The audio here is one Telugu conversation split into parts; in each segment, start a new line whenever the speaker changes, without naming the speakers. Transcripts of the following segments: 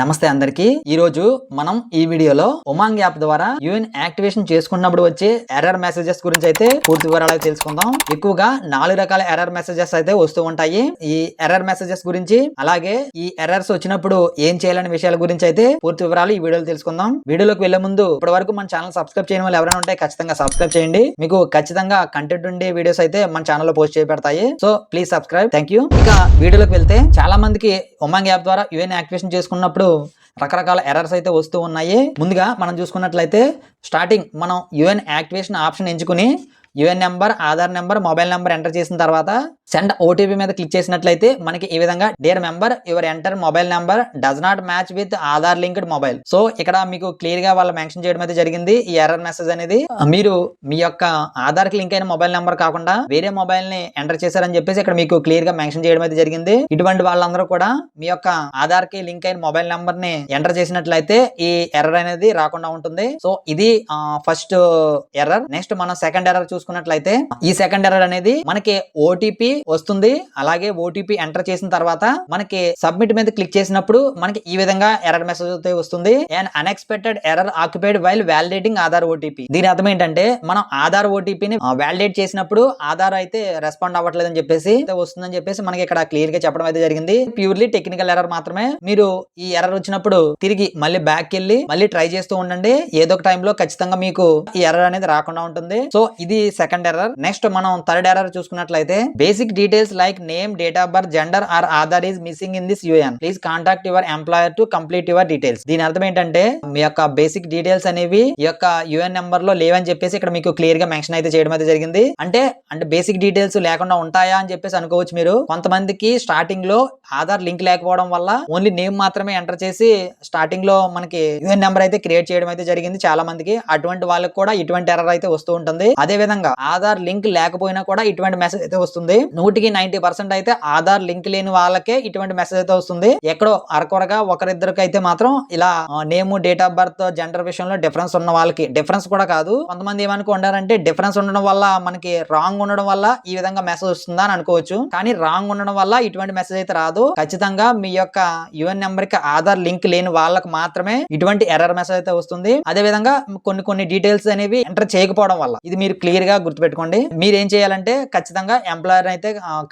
నమస్తే అందరికి. ఈ రోజు మనం ఈ వీడియోలో ఉమాంగ్ యాప్ ద్వారా యూఎన్ యాక్టివేషన్ చేసుకున్నప్పుడు వచ్చే ఎర్రర్ మెసేజెస్ గురించి అయితే పూర్తి వివరాలు తెలుసుకుందాం. ఎక్కువగా నాలుగు రకాల ఎర్రర్ మెసేజెస్ అయితే వస్తూ ఉంటాయి. ఈ ఎర్రర్ మెసేజెస్ గురించి అలాగే ఈ ఎర్రర్స్ వచ్చినప్పుడు ఏం చేయాలనే విషయాల గురించి అయితే పూర్తి వివరాలు ఈ వీడియోలో తెలుసుకుందాం. వీడియోలోకి వెళ్ళే ముందు ఇప్పటి వరకు మన ఛానల్ సబ్స్క్రైబ్ చేయని వాళ్ళు ఎవరైనా ఉంటే ఖచ్చితంగా సబ్స్క్రైబ్ చేయండి. మీకు ఖచ్చితంగా కంటెంట్ ఉండే వీడియోస్ అయితే మన ఛానల్లో పోస్ట్ చేయబడతాయి. So please subscribe. Thank you ఇక వీడియోలోకి వెళ్తే చాలా మందికి ఉమాంగ్ యాప్ ద్వారా యూఎన్ యాక్టివేషన్ చేసుకున్నప్పుడు రకరకాల ఎర్రర్స్ అయితే వస్తూ ఉన్నాయి. ముందుగా మనం చూసుకున్నట్లయితే స్టార్టింగ్ మనం యుఎన్ యాక్టివేషన్ ఆప్షన్ ఎంచుకుని UAN number Aadhaar number mobile number enter చేసిన తర్వాత సెండ్ ఓటీపీ మీద క్లిక్ చేసినట్లయితే మనకి ఈ విధంగా dear member your enter mobile number does not match with Aadhaar linked mobile so ఇక్కడ మీకు క్లియర్గా వాళ్ళు మెన్షన్ చేయడం అయితే జరిగింది. ఈ ఎర్రర్ మెసేజ్ అనేది మీరు మీ యొక్క ఆధార్కి లింక్ అయిన మొబైల్ నెంబర్ కాకుండా వేరే మొబైల్ని ఎంటర్ చేశారని చెప్పేసి ఇక్కడ మీకు క్లియర్గా మెన్షన్ చేయడం అయితే జరిగింది. ఇటువంటి వాళ్ళందరూ కూడా మీ యొక్క ఆధార్కి లింక్ అయిన మొబైల్ నెంబర్ని ఎంటర్ చేసినట్లయితే ఈ ఎర్రర్ అనేది రాకుండా ఉంటుంది. సో ఇది ఫస్ట్ ఎర్రర్ నెక్స్ట్ మనం సెకండ్ ఎర్రర్ చూసుకున్నట్లయితే ఈ సెకండ్ ఎర్రర్ అనేది మనకి ఓటీపీ వస్తుంది. అలాగే ఓటీపీ ఎంటర్ చేసిన తర్వాత మనకి సబ్మిట్ మీద క్లిక్ చేసినప్పుడు మనకి ఈ విధంగా ఎర్రర్ మెసేజ్ అయితే వస్తుంది. And unexpected error occupied while validating Aadhaar OTP దీని అర్థం ఏంటంటే మనం ఆధార్ ఓటీపీని వ్యాలిడేట్ చేసినప్పుడు ఆధార్ అయితే రెస్పాండ్ అవ్వట్లేదు అని చెప్పేసి వస్తుందని చెప్పేసి మనకి ఇక్కడ క్లియర్గా చెప్పడం అయితే జరిగింది. ప్యూర్లీ టెక్నికల్ ఎర్రర్ మాత్రమే. మీరు ఈ ఎర్రర్ వచ్చినప్పుడు తిరిగి మళ్ళీ బ్యాక్ వెళ్ళి మళ్ళీ ట్రై చేస్తూ ఉండండి. ఏదో ఒక టైంలో ఖచ్చితంగా మీకు ఈ ఎర్రర్ అనేది రాకుండా ఉంటుంది. సో ఇది సెకండ్ ఎర్రర్ నెక్స్ట్ మనం థర్డ్ ఎర్రర్ చూసుకున్నట్లయితే basic details like name date of birth gender or Aadhaar is missing in this UAN please contact your employer to complete your details దీని అర్థం ఏంటంటే మీ యొక్క బేసిక్ డీటెయిల్స్ అనేవి ఈ యొక్క యుఎన్ నెంబర్లో లేవని చెప్పేసి ఇక్కడ మీకు క్లియర్గా మెన్షన్ అయితే చేయడం అయితే జరిగింది. అంటే అంటే బేసిక్ డీటెయిల్స్ లేకుండా ఉంటాయా అని చెప్పేసి అనుకోవచ్చు మీరు. కొంతమందికి స్టార్టింగ్లో ఆధార్ లింక్ లేకపోవడం వల్ల ఓన్లీ నేమ్ మాత్రమే ఎంటర్ చేసి స్టార్టింగ్లో మనకి యుఎన్ నెంబర్ అయితే క్రియేట్ చేయడం అయితే జరిగింది చాలా మందికి. అటువంటి వాళ్ళకి కూడా ఇటువంటి ఎర్రర్ అయితే వస్తూ ఉంటుంది. అదే విధంగా ఆధార్ లింక్ లేకపోయినా కూడా ఇటువంటి మెసేజ్ అయితే వస్తుంది. నూటికి నైన్టీ పర్సెంట్ అయితే ఆధార్ లింక్ లేని వాళ్ళకే ఇటువంటి మెసేజ్ అయితే వస్తుంది. ఎక్కడో అరకొరగా ఒకరిద్దరికి అయితే మాత్రం ఇలా name date of birth gender విషయంలో డిఫరెన్స్ ఉన్న వాళ్ళకి డిఫరెన్స్ కూడా కాదు. కొంతమంది ఏమనుకుంటారంటే డిఫరెన్స్ ఉండడం వల్ల మనకి రాంగ్ ఉండడం వల్ల ఈ విధంగా మెసేజ్ వస్తుందా అని అనుకోవచ్చు. కానీ రాంగ్ ఉండడం వల్ల ఇటువంటి మెసేజ్ అయితే రాదు. ఖచ్చితంగా మీ యొక్క యుఎన్ నెంబర్కి ఆధార్ లింక్ లేని వాళ్ళకి మాత్రమే ఇటువంటి ఎర్రర్ మెసేజ్ అయితే వస్తుంది. అదే విధంగా కొన్ని కొన్ని డీటెయిల్స్ అనేవి ఎంటర్ చేయకపోవడం వల్ల. ఇది మీరు క్లియర్గా గుర్తుపెట్టుకోండి. మీరు ఏం చేయాలంటే ఖచ్చితంగా ఎంప్లాయర్ అయితే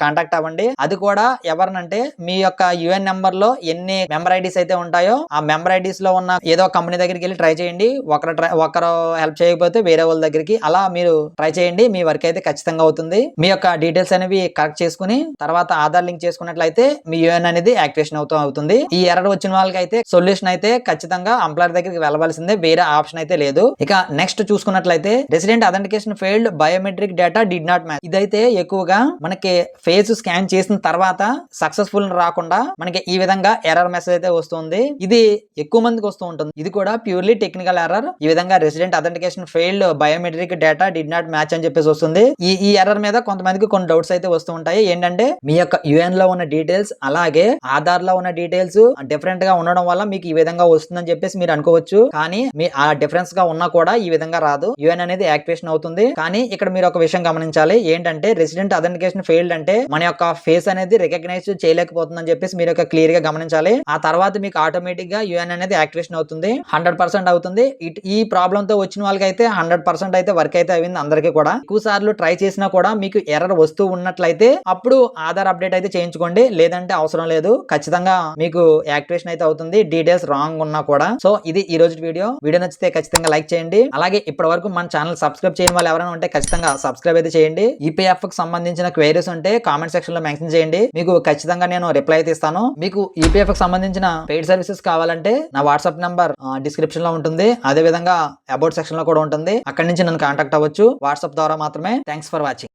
కాంటాక్ట్ అవ్వండి. అది కూడా ఎవరినంటే మీ యొక్క యుఎన్ నెంబర్లో ఎన్ని మెంబర్ ఐడీస్ అయితే ఉంటాయో ఆ మెంబర్ ఐడీస్లో ఉన్న ఏదో కంపెనీ దగ్గరికి వెళ్ళి ట్రై చేయండి. ఒకరు ట్రై ఒకరు హెల్ప్ చేయకపోతే వేరే వాళ్ళ దగ్గరికి అలా మీరు ట్రై చేయండి. మీ వర్క్ అయితే ఖచ్చితంగా అవుతుంది. మీ యొక్క డీటెయిల్స్ అనేవి కరెక్ట్ చేసుకుని తర్వాత ఆధార్ లింక్ చేసుకున్నట్లయితే మీ యూఎన్ అనేది యాక్టివేషన్ అవుతూ అవుతుంది. ఈ ఎర్రర్ వచ్చిన వాళ్ళకి అయితే సొల్యూషన్ అయితే ఖచ్చితంగా ఎంప్లాయర్ దగ్గరికి వెళ్ళవలసిందే. వేరే ఆప్షన్ అయితే లేదు. ఇక నెక్స్ట్ చూసుకున్నట్లయితే resident authentication failed biometric data did not match ఇదైతే ఎక్కువగా మనకి ఫేస్ స్కాన్ చేసిన తర్వాత సక్సెస్ఫుల్ రాకుండా మనకి ఈ విధంగా ఎర్రర్ మెసేజ్ అయితే వస్తుంది. ఇది ఎక్కువ మందికి వస్తూ ఉంటుంది. ఇది కూడా ప్యూర్లీ టెక్నికల్ ఎర్రర్. ఈ విధంగా resident authentication failed biometric data did not match అని చెప్పేసి వస్తుంది. ఈ ఈ ఎర్రర్ మీద కొంతమందికి కొన్ని డౌట్స్ అయితే వస్తూ ఉంటాయి. ఏంటంటే మీ యొక్క యుఎన్లో ఉన్న డీటెయిల్స్ అలాగే ఆధార్లో ఉన్న డీటెయిల్స్ డిఫరెంట్గా ఉండడం వల్ల మీకు ఈ విధంగా వస్తుందని చెప్పేసి మీరు అనుకోవచ్చు. కానీ మీ ఆ డిఫరెన్స్గా ఉన్నా కూడా ఈ విధంగా రాదు. యుఎన్ అనేది యాక్టివేషన్ అవుతుంది. కానీ ఇక్కడ మీరు ఒక విషయం గమనించాలి. ఏంటంటే రెసిడెంట్ అథెంటికేషన్ ఫెయిల్డ్ అంటే మన యొక్క ఫేస్ అనేది రికగ్నైజ్ చేయలేకపోతుందని చెప్పేసి మీరు ఒక క్లియర్గా గమనించాలి. ఆ తర్వాత మీకు ఆటోమేటిక్గా యుఎన్ అనేది యాక్టివేషన్ అవుతుంది. హండ్రెడ్ పర్సెంట్ అవుతుంది. ఈ ప్రాబ్లమ్తో వచ్చిన వాళ్ళకి అయితే హండ్రెడ్ పర్సెంట్ అయితే వర్క్ అయితే అయింది అందరికీ కూడా. ఎక్కువ సార్లు ట్రై చేసినా కూడా మీకు ఎర్రర్ వస్తూ ఉన్నట్లయితే అప్పుడు ఆధార్ అప్డేట్ అయితే చేయించుకోండి. లేదంటే అవసరం లేదు. ఖచ్చితంగా మీకు యాక్టివేషన్ అయితే అవుతుంది. డీటెయిల్స్ రాంగ్ ఉన్నా కూడా. సో ఇది ఈ రోజు వీడియో. వీడియో నచ్చితే ఖచ్చితంగా లైక్ చేయండి. అలాగే ఇప్పటి వరకు మన ఛానల్ సబ్స్క్రైబ్ చేయని వాళ్ళు ఎవరైనా ఉంటే ఖచ్చితంగా సబ్స్క్రైబ్ అయితే చేయండి. ఈపీఎఫ్కి సంబంధించిన క్వైరీస్ ఉంటే కామెంట్ సెక్షన్లో మెన్షన్ చేయండి. మీకు ఖచ్చితంగా నేను రిప్లై అయితే ఇస్తాను మీకు ఈపీఎఫ్కి సంబంధించిన పెయిడ్ సర్వీసెస్ కావాలంటే నా వాట్సాప్ నంబర్ డిస్క్రిప్షన్లో ఉంటుంది. అదే విధంగా అబౌట్ సెక్షన్లో కూడా ఉంటుంది. అక్కడి నుంచి నన్ను కాంటాక్ట్ అవ్వచ్చు. వాట్సాప్ ద్వారా మాత్రమే. Thanks for watching